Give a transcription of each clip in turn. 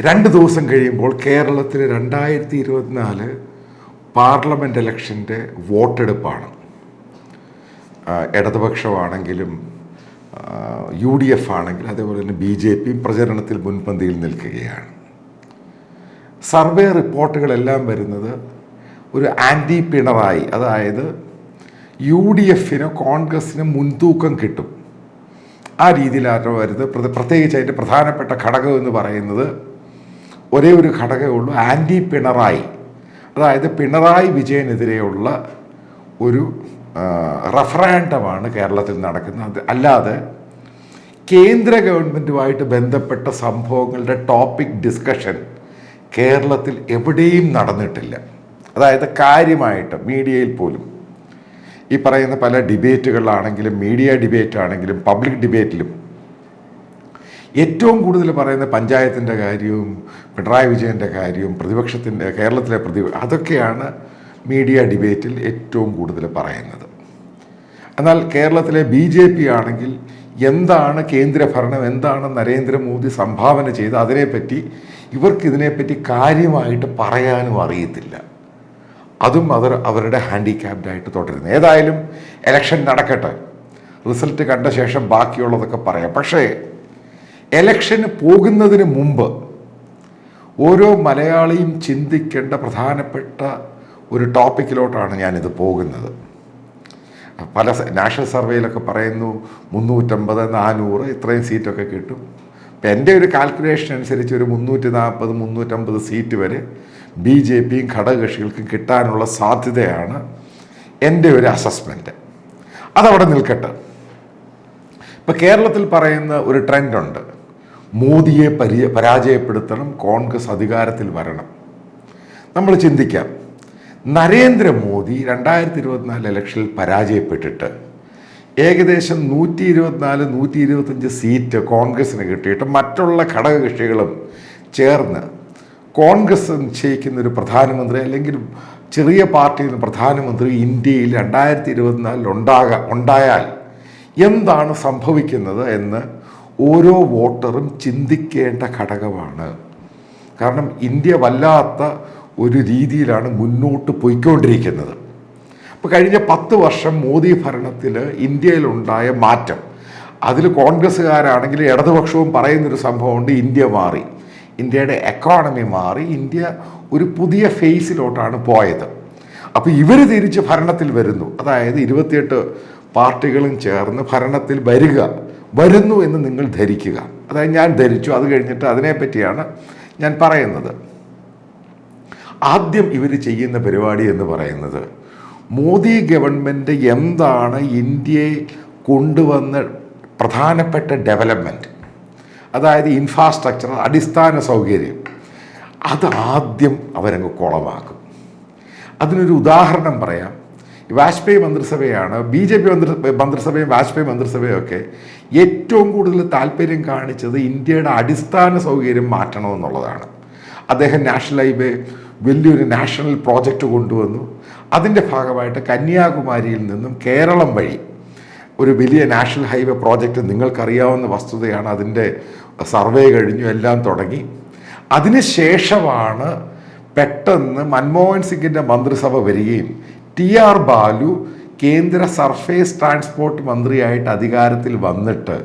രണ്ട് ദിവസം കഴിയുമ്പോൾ കേരളത്തിൽ രണ്ടായിരത്തി ഇരുപത്തിനാല് പാർലമെന്റ് ഇലക്ഷന്റെ വോട്ടെടുപ്പാണ്. ഇടതുപക്ഷമാണെങ്കിലും യു ഡി എഫ് ആണെങ്കിലും അതേപോലെ തന്നെ ബി ജെ പിയും പ്രചരണത്തിൽ മുൻപന്തിയിൽ നിൽക്കുകയാണ്. സർവേ റിപ്പോർട്ടുകളെല്ലാം വരുന്നത് ഒരു ആന്റി പിണറായി അതായത് യു ഡി എഫിന് കോൺഗ്രസ്സിന് മുൻതൂക്കം കിട്ടും. ആ രീതിയിലാണ് വരുന്നത്? പ്രത- പ്രത്യേകിച്ച് അതിന്റെ പ്രധാനപ്പെട്ട ഘടകം എന്ന് പറയുന്നത് ഒരേ ഒരു ഘടകമേ ഉള്ളൂ ആന്റി പിണറായി. അതായത് പിണറായി വിജയനെതിരെയുള്ള ഒരു റഫറാൻഡമാണ് കേരളത്തിൽ നടക്കുന്നത്. അല്ലാതെ കേന്ദ്ര ഗവൺമെന്റുമായിട്ട് ബന്ധപ്പെട്ട സംഭവങ്ങളുടെ ടോപ്പിക് ഡിസ്കഷൻ കേരളത്തിൽ എവിടെയും നടന്നിട്ടില്ല. അതായത് കാര്യമായിട്ട് മീഡിയയിൽ പോലും. ഈ പറയുന്ന പല ഡിബേറ്റുകളിലാണെങ്കിലും മീഡിയ ഡിബേറ്റ് ആണെങ്കിലും പബ്ലിക് ഡിബേറ്റിലും ഏറ്റവും കൂടുതൽ പറയുന്ന പഞ്ചായത്തിന്റെ കാര്യവും പിണറായി വിജയന്റെ കാര്യവും പ്രതിപക്ഷത്തിന്റെ കേരളത്തിലെ പ്രതി അതൊക്കെയാണ് മീഡിയ ഡിബേറ്റിൽ ഏറ്റവും കൂടുതൽ പറയുന്നത്. എന്നാൽ കേരളത്തിലെ ബി ജെ പി ആണെങ്കിൽ എന്താണ് കേന്ദ്രഭരണം എന്താണ് നരേന്ദ്രമോദി സംഭാവന ചെയ്ത് അതിനെപ്പറ്റി ഇവർക്കിതിനെപ്പറ്റി കാര്യമായിട്ട് പറയാനും അറിയത്തില്ല. അതും അവർ അവരുടെ ഹാൻഡിക്യാപ്ഡായിട്ട് തുടരുന്നു. ഏതായാലും എലക്ഷൻ നടക്കട്ടെ. റിസൾട്ട് കണ്ട ശേഷം ബാക്കിയുള്ളതൊക്കെ പറയാം. പക്ഷേ എലക്ഷന് പോകുന്നതിന് മുമ്പ് ഓരോ മലയാളിയും ചിന്തിക്കേണ്ട പ്രധാനപ്പെട്ട ഒരു ടോപ്പിക്കിലോട്ടാണ് ഞാനിത് പോകുന്നത്. പല നാഷണൽ സർവേയിലൊക്കെ പറയുന്നു മുന്നൂറ്റമ്പത് നാനൂറ് ഇത്രയും സീറ്റൊക്കെ കിട്ടും. ഇപ്പം എന്റെ ഒരു കാൽക്കുലേഷൻ അനുസരിച്ച് ഒരു മുന്നൂറ്റി നാൽപ്പത് മുന്നൂറ്റമ്പത് സീറ്റ് വരെ ബി ജെ പിയും ഘടകകക്ഷികൾക്കും കിട്ടാനുള്ള സാധ്യതയാണ് എന്റെ ഒരു അസസ്മെന്റ് അതവിടെ നിൽക്കട്ടെ. ഇപ്പം കേരളത്തിൽ പറയുന്ന ഒരു ട്രെൻഡുണ്ട് മോദിയെ പരി പരാജയപ്പെടുത്തണം കോൺഗ്രസ് അധികാരത്തിൽ വരണം. നമ്മൾ ചിന്തിക്കാം. നരേന്ദ്രമോദി രണ്ടായിരത്തി ഇരുപത്തിനാല് ഇലക്ഷനിൽ പരാജയപ്പെട്ടിട്ട് ഏകദേശം നൂറ്റി ഇരുപത്തിനാല് നൂറ്റി ഇരുപത്തഞ്ച് സീറ്റ് കോൺഗ്രസിന് കിട്ടിയിട്ട് മറ്റുള്ള ഘടകകക്ഷികളും ചേർന്ന് കോൺഗ്രസ് നിശ്ചയിക്കുന്ന ഒരു പ്രധാനമന്ത്രി അല്ലെങ്കിൽ ചെറിയ പാർട്ടിയിൽ നിന്ന് പ്രധാനമന്ത്രി ഇന്ത്യയിൽ രണ്ടായിരത്തി ഇരുപത്തിനാലിൽ ഉണ്ടാക ഉണ്ടായാൽ എന്താണ് സംഭവിക്കുന്നത് എന്ന് ഓരോ വോട്ടറും ചിന്തിക്കേണ്ട ഘടകമാണ്. കാരണം ഇന്ത്യ വല്ലാത്ത ഒരു രീതിയിലാണ് മുന്നോട്ട് പോയിക്കൊണ്ടിരിക്കുന്നത്. അപ്പോൾ കഴിഞ്ഞ പത്ത് വർഷം മോദി ഭരണത്തിൽ ഇന്ത്യയിലുണ്ടായ മാറ്റം. അതിൽ കോൺഗ്രസ്സുകാരാണെങ്കിൽ ഇടതുപക്ഷവും പറയുന്നൊരു സംഭവമുണ്ട് ഇന്ത്യ മാറി. ഇന്ത്യയുടെ എക്കോണമി മാറി ഇന്ത്യ ഒരു പുതിയ ഫേസിലോട്ടാണ് പോയത്. അപ്പോൾ ഇവർ തിരിച്ച് ഭരണത്തിൽ വരുന്നു. അതായത് ഇരുപത്തിയെട്ട് പാർട്ടികളും ചേർന്ന് ഭരണത്തിൽ വരിക. വരുന്നു എന്ന് നിങ്ങൾ ധരിക്കുക. അതായത് ഞാൻ ധരിച്ചു അത് കഴിഞ്ഞിട്ട് അതിനെപ്പറ്റിയാണ് ഞാൻ പറയുന്നത്. ആദ്യം ഇവർ ചെയ്യുന്ന പരിപാടി എന്ന് പറയുന്നത് മോദി ഗവൺമെന്റ് എന്താണ് ഇന്ത്യയെ കൊണ്ടുവന്ന പ്രധാനപ്പെട്ട ഡെവലപ്മെന്റ് അതായത് ഇൻഫ്രാസ്ട്രക്ചർ അടിസ്ഥാന സൗകര്യം. അത് ആദ്യം അവരങ്ങ് കുളമാക്കും. അതിനൊരു ഉദാഹരണം പറയാം. വാജ്പേയി മന്ത്രിസഭയാണ് ബി ജെ പി മന്ത്രി മന്ത്രിസഭയും വാജ്പേയി മന്ത്രിസഭയും ഒക്കെ ഏറ്റവും കൂടുതൽ താല്പര്യം കാണിച്ചത് ഇന്ത്യയുടെ അടിസ്ഥാന സൗകര്യം മാറ്റണമെന്നുള്ളതാണ് അദ്ദേഹം നാഷണൽ ഹൈവേ വലിയൊരു നാഷണൽ പ്രോജക്റ്റ് കൊണ്ടുവന്നു. അതിന്റെ ഭാഗമായിട്ട് കന്യാകുമാരിയിൽ നിന്നും കേരളം വഴി ഒരു വലിയ നാഷണൽ ഹൈവേ പ്രോജക്റ്റ് നിങ്ങൾക്കറിയാവുന്ന വസ്തുതയാണ്. അതിന്റെ സർവേ കഴിഞ്ഞു എല്ലാം തുടങ്ങി. അതിനുശേഷമാണ് പെട്ടെന്ന് മൻമോഹൻ സിംഗിന്റെ മന്ത്രിസഭ വരികയും ടി ആർ ബാലു കേന്ദ്ര സർഫേസ് ട്രാൻസ്പോർട്ട് മന്ത്രിയായിട്ട് അധികാരത്തിൽ വന്നിട്ട്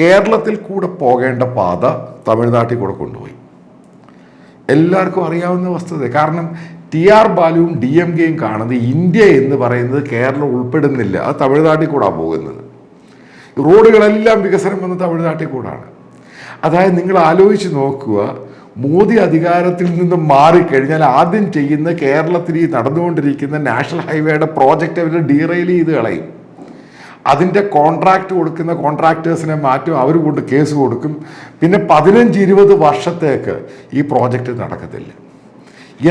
കേരളത്തിൽ കൂടെ പോകേണ്ട പാത തമിഴ്നാട്ടിൽ കൂടെ കൊണ്ടുപോയി. എല്ലാവർക്കും അറിയാവുന്ന വസ്തുത. കാരണം ടി ആർ ബാലുവും ഡി എം കെയും കാണുന്നത് ഇന്ത്യ എന്ന് പറയുന്നത് കേരളം ഉൾപ്പെടുന്നില്ല. അത് തമിഴ്നാട്ടിൽ കൂടെ പോകുന്നത്. റോഡുകളെല്ലാം വികസനം വന്ന് തമിഴ്നാട്ടിൽ കൂടാണ്. അതായത് നിങ്ങൾ ആലോചിച്ച് നോക്കുക മോദി അധികാരത്തിൽ നിന്ന് മാറിക്കഴിഞ്ഞാൽ ആദ്യം ചെയ്യുന്ന കേരളത്തിൽ ഈ നടന്നുകൊണ്ടിരിക്കുന്ന നാഷണൽ ഹൈവേയുടെ പ്രോജക്റ്റ് അവർ ഡീറെയിൽ ചെയ്ത് കളയും. അതിന്റെ കോൺട്രാക്റ്റ് കൊടുക്കുന്ന കോൺട്രാക്ടേഴ്സിനെ മാറ്റും അവർ കൊണ്ട് കേസ് കൊടുക്കും. പിന്നെ പതിനഞ്ച് ഇരുപത് വർഷത്തേക്ക് ഈ പ്രോജക്റ്റ് നടക്കത്തില്ല.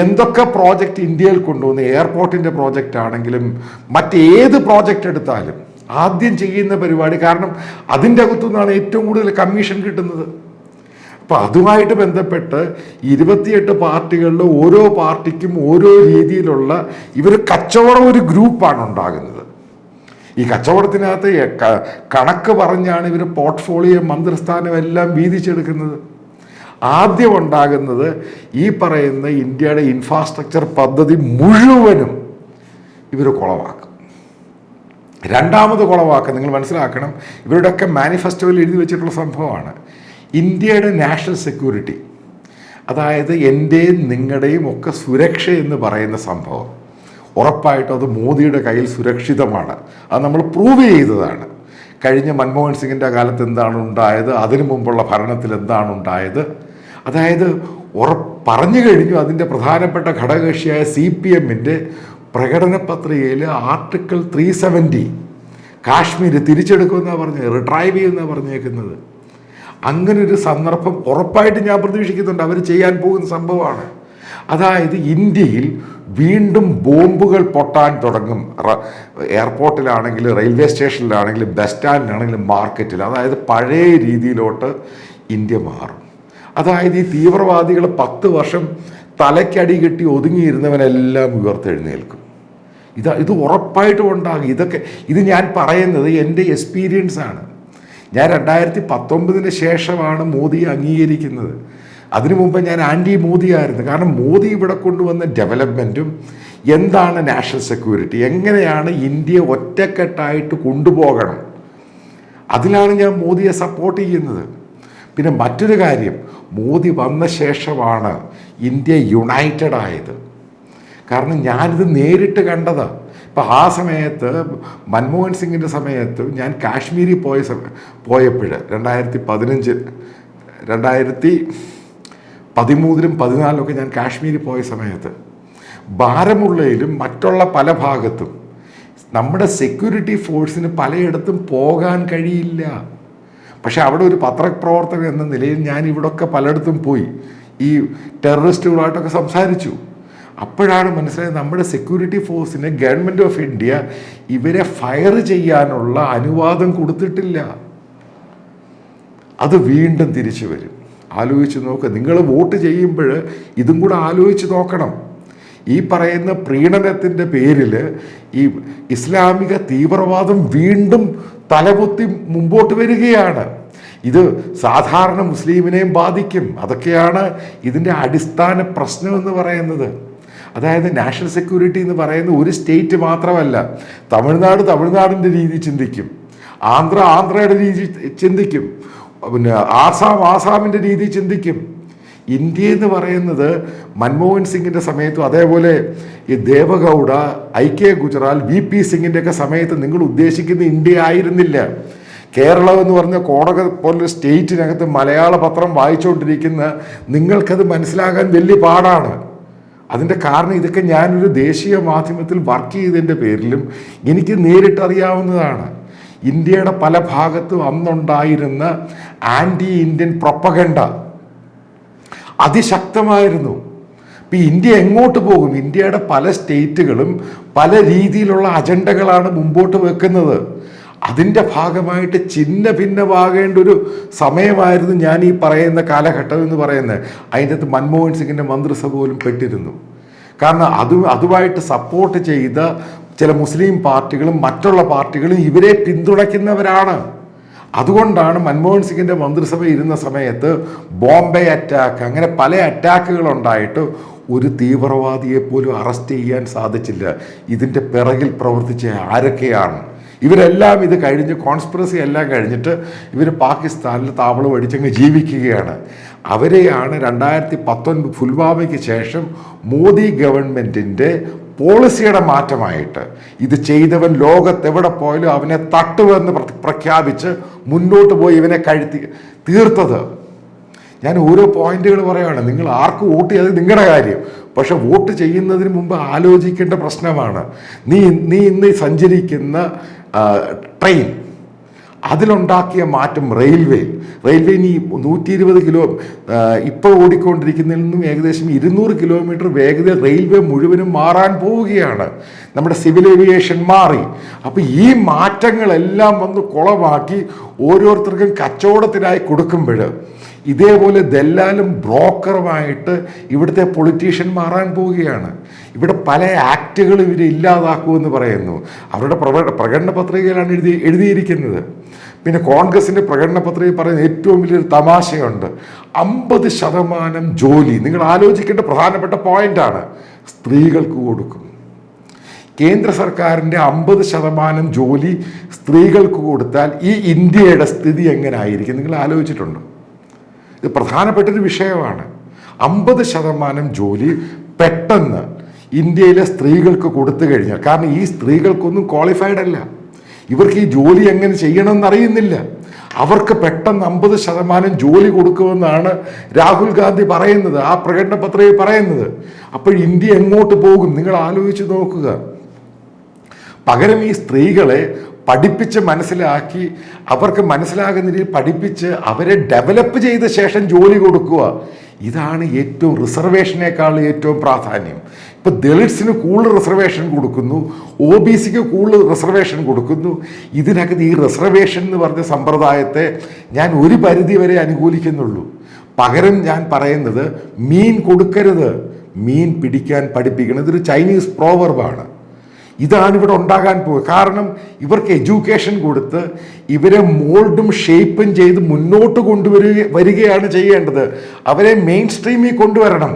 എന്തൊക്കെ പ്രോജക്റ്റ് ഇന്ത്യയിൽ കൊണ്ടുവന്ന് എയർപോർട്ടിന്റെ പ്രോജക്റ്റ് ആണെങ്കിലും മറ്റേത് പ്രോജക്റ്റ് എടുത്താലും ആദ്യം ചെയ്യുന്ന പരിപാടി കാരണം അതിന്റെ അകത്തുനിന്നാണ് ഏറ്റവും കൂടുതൽ കമ്മീഷൻ കിട്ടുന്നത്. അപ്പം അതുമായിട്ട് ബന്ധപ്പെട്ട് ഇരുപത്തിയെട്ട് പാർട്ടികളിൽ ഓരോ പാർട്ടിക്കും ഓരോ രീതിയിലുള്ള ഇവർ കച്ചവടം ഒരു ഗ്രൂപ്പാണ് ഉണ്ടാകുന്നത്. ഈ കച്ചവടത്തിനകത്ത് കണക്ക് പറഞ്ഞാണ് ഇവർ പോർട്ട്ഫോളിയോ മന്ത്രിസ്ഥാനം എല്ലാം വീതിച്ചെടുക്കുന്നത്. ആദ്യം ഉണ്ടാകുന്നത് ഈ പറയുന്ന ഇന്ത്യയുടെ ഇൻഫ്രാസ്ട്രക്ചർ പദ്ധതി മുഴുവനും ഇവർ കുളവാക്കും രണ്ടാമത് കുളവാക്കുക നിങ്ങൾ മനസ്സിലാക്കണം ഇവരുടെയൊക്കെ മാനിഫെസ്റ്റോയിൽ എഴുതി വെച്ചിട്ടുള്ള സംഭവമാണ്. ഇന്ത്യയുടെ നാഷണൽ സെക്യൂരിറ്റി അതായത് എന്റെയും നിങ്ങളുടെയും ഒക്കെ സുരക്ഷ എന്ന് പറയുന്ന സംഭവം. ഉറപ്പായിട്ടും അത് മോദിയുടെ കയ്യിൽ സുരക്ഷിതമാണ്. അത് നമ്മൾ പ്രൂവ് ചെയ്തതാണ്. കഴിഞ്ഞ മൻമോഹൻ സിംഗിന്റെ കാലത്ത് എന്താണ് ഉണ്ടായത്? അതിനു മുമ്പുള്ള ഭരണത്തിൽ എന്താണ് ഉണ്ടായത്? അതായത് ഉറ പറഞ്ഞു കഴിഞ്ഞു അതിന്റെ പ്രധാനപ്പെട്ട ഘടകകക്ഷിയായ സി പി എമ്മിന്റെ പ്രകടന പത്രികയിൽ ആർട്ടിക്കിൾ ത്രീ സെവന്റി കാശ്മീർ തിരിച്ചെടുക്കുമെന്നാണ് പറഞ്ഞത് റിട്രൈവ് ചെയ്യുമെന്നാണ് പറഞ്ഞേക്കുന്നത്. അങ്ങനെ ഒരു സന്ദർഭം ഉറപ്പായിട്ട് ഞാൻ പ്രതീക്ഷിക്കുന്നുണ്ട്. അവർ ചെയ്യാൻ പോകുന്ന സംഭവമാണ്. അതായത് ഇന്ത്യയിൽ വീണ്ടും ബോംബുകൾ പൊട്ടാൻ തുടങ്ങും. എയർപോർട്ടിലാണെങ്കിലും റെയിൽവേ സ്റ്റേഷനിലാണെങ്കിലും ബസ് സ്റ്റാൻഡിലാണെങ്കിലും മാർക്കറ്റിൽ. അതായത് പഴയ രീതിയിലോട്ട് ഇന്ത്യ മാറും. അതായത് ഈ തീവ്രവാദികൾ പത്ത് വർഷം തലയ്ക്കടി കെട്ടി ഒതുങ്ങിയിരുന്നവനെല്ലാം ഉയർത്തെഴുന്നേൽക്കും. ഇത് ഇത് ഉറപ്പായിട്ടും ഉണ്ടാകും. ഇതൊക്കെ ഇത് ഞാൻ പറയുന്നത് എന്റെ എക്സ്പീരിയൻസ് ആണ് ഞാൻ രണ്ടായിരത്തി പത്തൊമ്പതിന് ശേഷമാണ് മോദി അംഗീകരിക്കുന്നത്. അതിനു മുമ്പ് ഞാൻ ആന്റി മോദി ആയിരുന്നു. കാരണം മോദി ഇവിടെ കൊണ്ടുവന്ന ഡെവലപ്മെന്റും എന്താണ് നാഷണൽ സെക്യൂരിറ്റി എങ്ങനെയാണ് ഇന്ത്യ ഒറ്റക്കെട്ടായിട്ട് കൊണ്ടുപോകണം അതിലാണ് ഞാൻ മോദിയെ സപ്പോർട്ട് ചെയ്യുന്നത്. പിന്നെ മറ്റൊരു കാര്യം മോദി വന്ന ശേഷമാണ് ഇന്ത്യ യുണൈറ്റഡ് ആയത് കാരണം ഞാനിത് നേരിട്ട് കണ്ടതാണ് ഇപ്പം ആ സമയത്ത് മൻമോഹൻ സിംഗിന്റെ സമയത്ത് ഞാൻ കാശ്മീരിൽ പോയ സമയം പോയപ്പോൾ രണ്ടായിരത്തി പതിനഞ്ച് രണ്ടായിരത്തി പതിമൂന്നിലും പതിനാലിലൊക്കെ ഞാൻ കാശ്മീരിൽ പോയ സമയത്ത് ഭാരമുള്ളയിലും മറ്റുള്ള പല ഭാഗത്തും നമ്മുടെ സെക്യൂരിറ്റി ഫോഴ്സിന് പലയിടത്തും പോകാൻ കഴിയില്ല. പക്ഷേ അവിടെ ഒരു പത്രപ്രവർത്തകൻ എന്ന നിലയിൽ ഞാൻ ഇവിടൊക്കെ പലയിടത്തും പോയി. ഈ ടെററിസ്റ്റുകളായിട്ടൊക്കെ സംസാരിച്ചു. അപ്പോഴാണ് മനസ്സിലായത് നമ്മുടെ സെക്യൂരിറ്റി ഫോഴ്സിന് ഗവൺമെന്റ് ഓഫ് ഇന്ത്യ ഇവരെ ഫയർ ചെയ്യാനുള്ള അനുവാദം കൊടുത്തിട്ടില്ല. അത് വീണ്ടും തിരിച്ചു വരും. ആലോചിച്ച് നോക്കുക നിങ്ങൾ വോട്ട് ചെയ്യുമ്പോൾ ഇതും കൂടെ ആലോചിച്ച് നോക്കണം. ഈ പറയുന്ന പ്രീണനത്തിന്റെ പേരിൽ ഈ ഇസ്ലാമിക തീവ്രവാദം വീണ്ടും തലപൊത്തി മുമ്പോട്ട് വരികയാണ്. ഇത് സാധാരണ മുസ്ലിമിനെയും ബാധിക്കും. അതൊക്കെയാണ് ഇതിന്റെ അടിസ്ഥാന പ്രശ്നമെന്ന് പറയുന്നത്. അതായത് നാഷണൽ സെക്യൂരിറ്റി എന്ന് പറയുന്ന ഒരു സ്റ്റേറ്റ് മാത്രമല്ല തമിഴ്നാട് തമിഴ്നാടിന്റെ രീതി ചിന്തിക്കും. ആന്ധ്ര ആന്ധ്രയുടെ രീതി ചിന്തിക്കും. പിന്നെ ആസാം ആസാമിന്റെ രീതി ചിന്തിക്കും. ഇന്ത്യ എന്ന് പറയുന്നത് മൻമോഹൻ സിംഗിന്റെ സമയത്തും അതേപോലെ ഈ Deve Gowda I K Gujral V P സിംഗിന്റെ ഒക്കെ സമയത്ത് നിങ്ങൾ ഉദ്ദേശിക്കുന്ന ഇന്ത്യ ആയിരുന്നില്ല. കേരളം എന്ന് പറഞ്ഞ കോടക പോലൊരു സ്റ്റേറ്റിനകത്ത് മലയാള പത്രം വായിച്ചുകൊണ്ടിരിക്കുന്ന നിങ്ങൾക്കത് മനസ്സിലാകാൻ വലിയ പാടാണ്. അതിന്റെ കാരണം ഇതൊക്കെ ഞാനൊരു ദേശീയ മാധ്യമത്തിൽ വർക്ക് ചെയ്തതിന്റെ പേരിലും എനിക്ക് നേരിട്ടറിയാവുന്നതാണ്. ഇന്ത്യയുടെ പല ഭാഗത്തും അന്നുണ്ടായിരുന്ന ആന്റി ഇന്ത്യൻ പ്രൊപ്പഗണ്ട അതിശക്തമായിരുന്നു. ഇപ്പം ഇന്ത്യ എങ്ങോട്ട് പോകും? ഇന്ത്യയുടെ പല സ്റ്റേറ്റുകളും പല രീതിയിലുള്ള അജണ്ടകളാണ് മുമ്പോട്ട് വെക്കുന്നത്. അതിന്റെ ഭാഗമായിട്ട് ചിന്ന ഭിന്നമാകേണ്ട ഒരു സമയമായിരുന്നു ഞാൻ ഈ പറയുന്ന കാലഘട്ടം എന്ന് പറയുന്നത്. അതിന്റെ അകത്ത് മൻമോഹൻ സിംഗിന്റെ മന്ത്രിസഭ പോലും പെട്ടിരുന്നു. കാരണം അത് അതുമായിട്ട് സപ്പോർട്ട് ചെയ്ത ചില മുസ്ലിം പാർട്ടികളും മറ്റുള്ള പാർട്ടികളും ഇവരെ പിന്തുണയ്ക്കുന്നവരാണ്. അതുകൊണ്ടാണ് മൻമോഹൻ സിംഗിന്റെ മന്ത്രിസഭ ഇരുന്ന സമയത്ത് ബോംബെ അറ്റാക്ക് അങ്ങനെ പല അറ്റാക്കുകൾ ഉണ്ടായിട്ട് ഒരു തീവ്രവാദിയെ പോലും അറസ്റ്റ് ചെയ്യാൻ സാധിച്ചില്ല. ഇതിന്റെ പിറകിൽ പ്രവർത്തിച്ച ആരൊക്കെയാണ്? ഇവരെല്ലാം ഇത് കഴിഞ്ഞ് കോൺസ്പിറസി എല്ലാം കഴിഞ്ഞിട്ട് ഇവർ പാകിസ്ഥാനിൽ താവളം അടിച്ചങ്ങ് ജീവിക്കുകയാണ്. അവരെയാണ് രണ്ടായിരത്തി പത്തൊൻപത് ഫുൽവാമയ്ക്ക് ശേഷം മോദി ഗവൺമെന്റിന്റെ പോളിസിയുടെ മാറ്റമായിട്ട് ഇത് ചെയ്തവൻ ലോകത്തെവിടെ പോയാലും അവനെ തട്ടുവെന്ന് പ്ര- പ്രഖ്യാപിച്ച് മുന്നോട്ട് പോയി ഇവനെ കഴുത്തി തീർത്തത്. ഞാൻ ഓരോ പോയിന്റുകൾ പറയുകയാണ് നിങ്ങൾ ആർക്ക് വോട്ട് ചെയ്തത് നിങ്ങളുടെ കാര്യം. പക്ഷെ വോട്ട് ചെയ്യുന്നതിന് മുമ്പ് ആലോചിക്കേണ്ട പ്രശ്നമാണ്. നീ നീ ഇന്ന് സഞ്ചരിക്കുന്ന ട്രെയിൻ. അതിലുണ്ടാക്കിയ മാറ്റം റെയിൽവേ. റെയിൽവേ നീ നൂറ്റി ഇരുപത് കിലോ ഇപ്പോൾ ഓടിക്കൊണ്ടിരിക്കുന്നതിൽ നിന്നും ഏകദേശം ഇരുന്നൂറ് കിലോമീറ്റർ വേഗത റെയിൽവേ മുഴുവനും മാറാൻ പോവുകയാണ്. നമ്മുടെ സിവിൽ ഏവിയേഷൻ മാറി. അപ്പോൾ ഈ മാറ്റങ്ങളെല്ലാം വന്ന് കുളമാക്കി ഓരോരുത്തർക്കും കച്ചവടത്തിനായി കൊടുക്കുമ്പോൾ ഇതേപോലെ ദല്ലാലും ബ്രോക്കറുമായിട്ട് ഇവിടുത്തെ പൊളിറ്റീഷ്യൻ മാറാൻ പോവുകയാണ്. ഇവിടെ പല ആക്റ്റുകൾ ഇവർ ഇല്ലാതാക്കുമെന്ന് പറയുന്നു. അവരുടെ പ്രകടന പത്രികയിലാണ് എഴുതി എഴുതിയിരിക്കുന്നത്. പിന്നെ കോൺഗ്രസിന്റെ പ്രകടന പത്രികയിൽ പറയുന്ന ഏറ്റവും വലിയൊരു തമാശയുണ്ട്. അമ്പത് ശതമാനം ജോലി. നിങ്ങൾ ആലോചിക്കേണ്ട പ്രധാനപ്പെട്ട പോയിന്റാണ് സ്ത്രീകൾക്ക് കൊടുക്കും. കേന്ദ്ര സർക്കാരിന്റെ അമ്പത് ശതമാനം ജോലി സ്ത്രീകൾക്ക് കൊടുത്താൽ ഈ ഇന്ത്യയുടെ സ്ഥിതി എങ്ങനെ ആയിരിക്കും? നിങ്ങൾ ആലോചിച്ചിട്ടുണ്ടോ? ഇത് പ്രധാനപ്പെട്ടൊരു വിഷയമാണ്. അമ്പത് ശതമാനം ജോലി പെട്ടെന്ന് ഇന്ത്യയിലെ സ്ത്രീകൾക്ക് കൊടുത്തു കഴിഞ്ഞാൽ കാരണം ഈ സ്ത്രീകൾക്കൊന്നും ക്വാളിഫൈഡ് അല്ല. ഇവർക്ക് ഈ ജോലി എങ്ങനെ ചെയ്യണമെന്ന് അറിയുന്നില്ല അവർക്ക് പെട്ടെന്ന് അമ്പത് ശതമാനം ജോലി കൊടുക്കുമെന്നാണ് രാഹുൽ ഗാന്ധി പറയുന്നത് ആ പ്രകടന പത്രികയിൽ പറയുന്നത്. അപ്പോൾ ഇന്ത്യ എങ്ങോട്ട് പോകും? നിങ്ങൾ ആലോചിച്ച് നോക്കുക. പകരം ഈ സ്ത്രീകളെ പഠിപ്പിച്ച് മനസ്സിലാക്കി അവർക്ക് മനസ്സിലാകുന്ന രീതിയിൽ പഠിപ്പിച്ച് അവരെ ഡെവലപ്പ് ചെയ്ത ശേഷം ജോലി കൊടുക്കുക. ഇതാണ് ഏറ്റവും റിസർവേഷനേക്കാൾ ഏറ്റവും പ്രാധാന്യം. ഇപ്പം ദളിറ്റ്സിന് കൂടുതൽ റിസർവേഷൻ കൊടുക്കുന്നു ഒ ബി സിക്ക് കൂടുതൽ റിസർവേഷൻ കൊടുക്കുന്നു. ഇതിനകത്ത് ഈ റിസർവേഷൻ എന്ന് പറഞ്ഞ സമ്പ്രദായത്തെ ഞാൻ ഒരു പരിധി വരെ അനുകൂലിക്കുന്നുള്ളൂ. പകരം ഞാൻ പറയുന്നത് മീൻ കൊടുക്കരുത്. മീൻ പിടിക്കാൻ പഠിപ്പിക്കണം ഇതൊരു ചൈനീസ് പ്രോവർബാണ് ഇതാണ് ഇവിടെ ഉണ്ടാകാൻ പോകുക കാരണം ഇവർക്ക് എഡ്യൂക്കേഷൻ കൊടുത്ത് ഇവരെ മോൾഡും ഷേപ്പും ചെയ്ത് മുന്നോട്ട് കൊണ്ടുവരിക വരികയാണ് ചെയ്യേണ്ടത്. അവരെ മെയിൻ സ്ട്രീമിൽ കൊണ്ടുവരണം.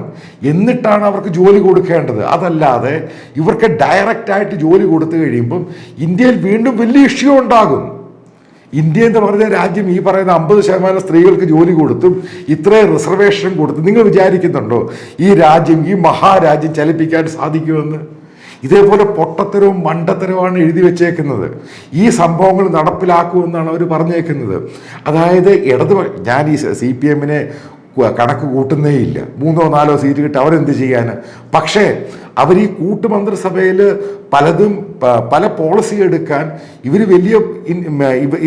എന്നിട്ടാണ് അവർക്ക് ജോലി കൊടുക്കേണ്ടത്. അതല്ലാതെ ഇവർക്ക് ഡയറക്റ്റായിട്ട് ജോലി കൊടുത്തു കഴിയുമ്പം ഇന്ത്യയിൽ വീണ്ടും വലിയ ഇഷ്യൂ ഉണ്ടാകും. ഇന്ത്യ എന്ന് പറയുന്ന രാജ്യം ഈ പറയുന്ന അമ്പത് ശതമാനം സ്ത്രീകൾക്ക് ജോലി കൊടുത്തും ഇത്രയും റിസർവേഷൻ കൊടുത്തും നിങ്ങൾ വിചാരിക്കുന്നുണ്ടോ? ഈ രാജ്യം ഈ മഹാരാജ്യം ചലിപ്പിക്കാൻ സാധിക്കുമെന്ന്? ഇതേപോലെ പൊട്ടത്തരവും മണ്ടത്തരവുമാണ് എഴുതി വെച്ചേക്കുന്നത്. ഈ സംഭവങ്ങൾ നടപ്പിലാക്കുമെന്നാണ് അവർ പറഞ്ഞേക്കുന്നത്. അതായത് ഇടത് ഞാൻ ഈ സി പി എമ്മിനെ കണക്ക് കൂട്ടുന്നേ ഇല്ല. മൂന്നോ നാലോ സീറ്റ് കിട്ടി അവരെന്ത് ചെയ്യാൻ പക്ഷേ അവർ ഈ കൂട്ടുമന്ത്രിസഭയിൽ പലതും പല പോളിസി എടുക്കാൻ ഇവർ വലിയ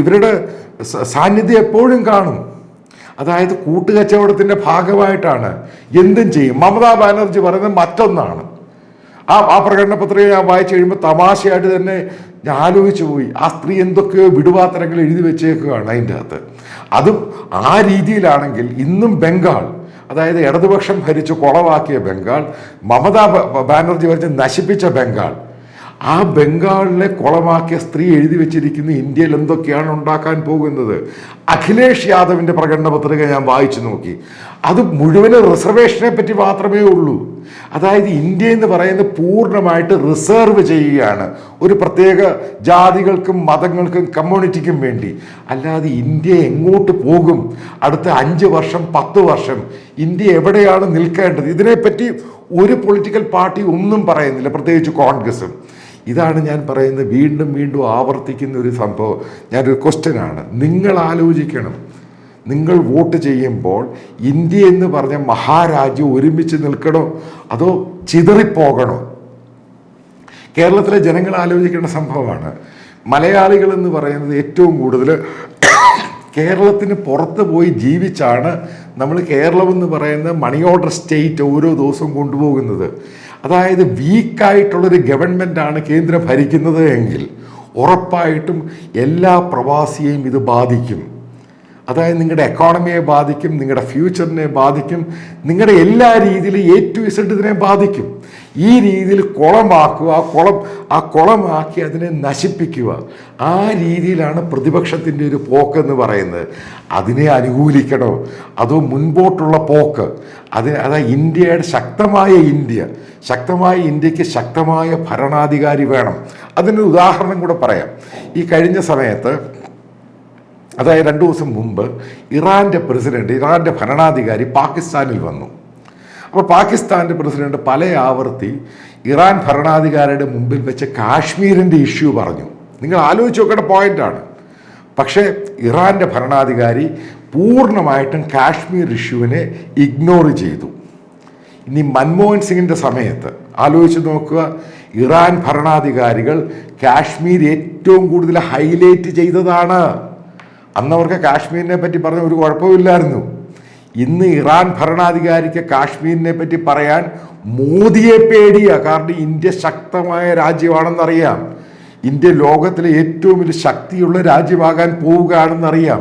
ഇവരുടെ സാന്നിധ്യം എപ്പോഴും കാണും. അതായത് കൂട്ടുകച്ചവടത്തിന്റെ ഭാഗമായിട്ടാണ് എന്തും ചെയ്യും. മമതാ ബാനർജി പറയുന്നത് മറ്റൊന്നാണ്. ആ ആ പ്രകടന പത്രിക ഞാൻ വായിച്ചു കഴിയുമ്പോൾ തമാശയായിട്ട് തന്നെ ഞാൻ ആലോചിച്ചു പോയി. ആ സ്ത്രീ എന്തൊക്കെയോ വിടുവാത്തരങ്ങൾ എഴുതി വെച്ചേക്കുകയാണ് അതിന്റെ അകത്ത്. അതും ആ രീതിയിലാണെങ്കിൽ ഇന്നും ബംഗാൾ അതായത് ഇടതുപക്ഷം ഭരിച്ച് കുളവാക്കിയ ബംഗാൾ മമതാ ബാനർജി ഭരിച്ച് നശിപ്പിച്ച ബംഗാൾ ആ ബംഗാളിലെ കുളമാക്കിയ സ്ത്രീ എഴുതി വെച്ചിരിക്കുന്ന ഇന്ത്യയിൽ എന്തൊക്കെയാണ് ഉണ്ടാക്കാൻ പോകുന്നത്? അഖിലേഷ് യാദവിന്റെ പ്രകടന പത്രിക ഞാൻ വായിച്ചു നോക്കി. അത് മുഴുവനും റിസർവേഷനെ പറ്റി മാത്രമേ ഉള്ളൂ. അതായത് ഇന്ത്യ എന്ന് പറയുന്നത് പൂർണമായിട്ട് റിസർവ് ചെയ്യുകയാണ്. ഒരു പ്രത്യേക ജാതികൾക്കും മതങ്ങൾക്കും കമ്മ്യൂണിറ്റിക്കും വേണ്ടി. അല്ലാതെ ഇന്ത്യ എങ്ങോട്ട് പോകും? അടുത്ത അഞ്ച് വർഷം പത്ത് വർഷം ഇന്ത്യ എവിടെയാണ് നിൽക്കേണ്ടത്? ഇതിനെപ്പറ്റി ഒരു പൊളിറ്റിക്കൽ പാർട്ടി ഒന്നും പറയുന്നില്ല പ്രത്യേകിച്ച് കോൺഗ്രസും. ഇതാണ് ഞാൻ പറയുന്നത്. വീണ്ടും വീണ്ടും ആവർത്തിക്കുന്ന ഒരു സംഭവം. ഞാനൊരു ക്വസ്റ്റ്യനാണ് നിങ്ങൾ ആലോചിക്കണം. നിങ്ങൾ വോട്ട് ചെയ്യുമ്പോൾ ഇന്ത്യ എന്ന് പറഞ്ഞ മഹാരാജ്യം ഒരുമിച്ച് നിൽക്കണോ? അതോ ചിതറിപ്പോകണോ? കേരളത്തിലെ ജനങ്ങൾ ആലോചിക്കേണ്ട സംഭവമാണ്. മലയാളികൾ എന്ന് പറയുന്നത് ഏറ്റവും കൂടുതൽ കേരളത്തിന് പുറത്ത് പോയി ജീവിച്ചാണ് നമ്മൾ കേരളം എന്ന് പറയുന്ന മണി ഓർഡർ സ്റ്റേറ്റ് ഓരോ ദിവസവും കൊണ്ടുപോകുന്നത്. അതായത് വീക്കായിട്ടുള്ളൊരു ഗവൺമെന്റാണ് കേന്ദ്രം ഭരിക്കുന്നത് എങ്കിൽ ഉറപ്പായിട്ടും എല്ലാ പ്രവാസിയെയും ഇത് ബാധിക്കും. അതായത് നിങ്ങളുടെ എക്കോണമിയെ ബാധിക്കും നിങ്ങളുടെ ഫ്യൂച്ചറിനെ ബാധിക്കും നിങ്ങളുടെ എല്ലാ രീതിയിലും എ ടു ഇസഡ് ഇതിനെ ബാധിക്കും. ഈ രീതിയിൽ കുളമാക്കുക ആ കുളം ആ കുളമാക്കി അതിനെ നശിപ്പിക്കുക. ആ രീതിയിലാണ് പ്രതിപക്ഷത്തിന്റെ ഒരു പോക്ക് എന്ന് പറയുന്നത്. അതിനെ അനുകൂലിക്കണോ? അതോ മുൻപോട്ടുള്ള പോക്ക്? അതിന് അതായത് ഇന്ത്യയുടെ ശക്തമായ ഇന്ത്യ. ശക്തമായ ഇന്ത്യയ്ക്ക് ശക്തമായ ഭരണാധികാരി വേണം. അതിനൊരു ഉദാഹരണം കൂടെ പറയാം. ഈ കഴിഞ്ഞ സമയത്ത് അതായത് രണ്ടു ദിവസം മുമ്പ് ഇറാന്റെ പ്രസിഡന്റ് ഇറാന്റെ ഭരണാധികാരി പാകിസ്ഥാനിൽ വന്നു. അപ്പോൾ പാകിസ്ഥാന്റെ പ്രസിഡന്റ് പല ആവർത്തി ഇറാൻ ഭരണാധികാരിയുടെ മുമ്പിൽ വെച്ച് കാശ്മീരിന്റെ ഇഷ്യൂ പറഞ്ഞു. നിങ്ങൾ ആലോചിച്ച് നോക്കേണ്ട പോയിന്റാണ് പക്ഷേ ഇറാന്റെ ഭരണാധികാരി പൂർണമായിട്ടും കാശ്മീർ ഇഷ്യൂവിനെ ഇഗ്നോർ ചെയ്തു. ഇനി മൻമോഹൻ സിംഗിന്റെ സമയത്ത് ആലോചിച്ച് നോക്കുക ഇറാൻ ഭരണാധികാരികൾ കാശ്മീർ ഏറ്റവും കൂടുതൽ ഹൈലൈറ്റ് ചെയ്തതാണ്. അന്നവർക്ക് കാശ്മീരിനെ പറ്റി പറഞ്ഞ ഒരു കുഴപ്പമില്ലായിരുന്നു ഇന്ന് ഇറാൻ ഭരണാധികാരിക്ക് കാശ്മീരിനെ പറ്റി പറയാൻ മോദിയെ പേടിയാ. കാരണം ഇന്ത്യ ശക്തമായ രാജ്യമാണെന്നറിയാം. ഇന്ത്യ ലോകത്തിലെ ഏറ്റവും വലിയ ശക്തിയുള്ള രാജ്യമാകാൻ പോവുകയാണെന്നറിയാം.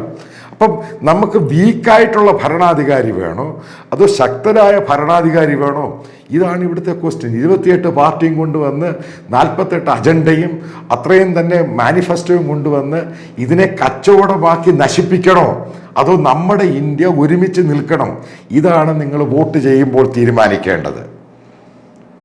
അപ്പം നമുക്ക് വീക്കായിട്ടുള്ള ഭരണാധികാരി വേണോ? അതോ ശക്തരായ ഭരണാധികാരി വേണോ? ഇതാണ് ഇവിടുത്തെ ക്വസ്റ്റ്യൻ ഇരുപത്തിയെട്ട് പാർട്ടിയും കൊണ്ടുവന്ന് നാൽപ്പത്തെട്ട് അജണ്ടയും അത്രയും തന്നെ മാനിഫെസ്റ്റോയും കൊണ്ടുവന്ന് ഇതിനെ കച്ചവടമാക്കി നശിപ്പിക്കണോ? അതോ നമ്മുടെ ഇന്ത്യ ഒരുമിച്ച് നിൽക്കണം? ഇതാണ് നിങ്ങൾ വോട്ട് ചെയ്യുമ്പോൾ തീരുമാനിക്കേണ്ടത്.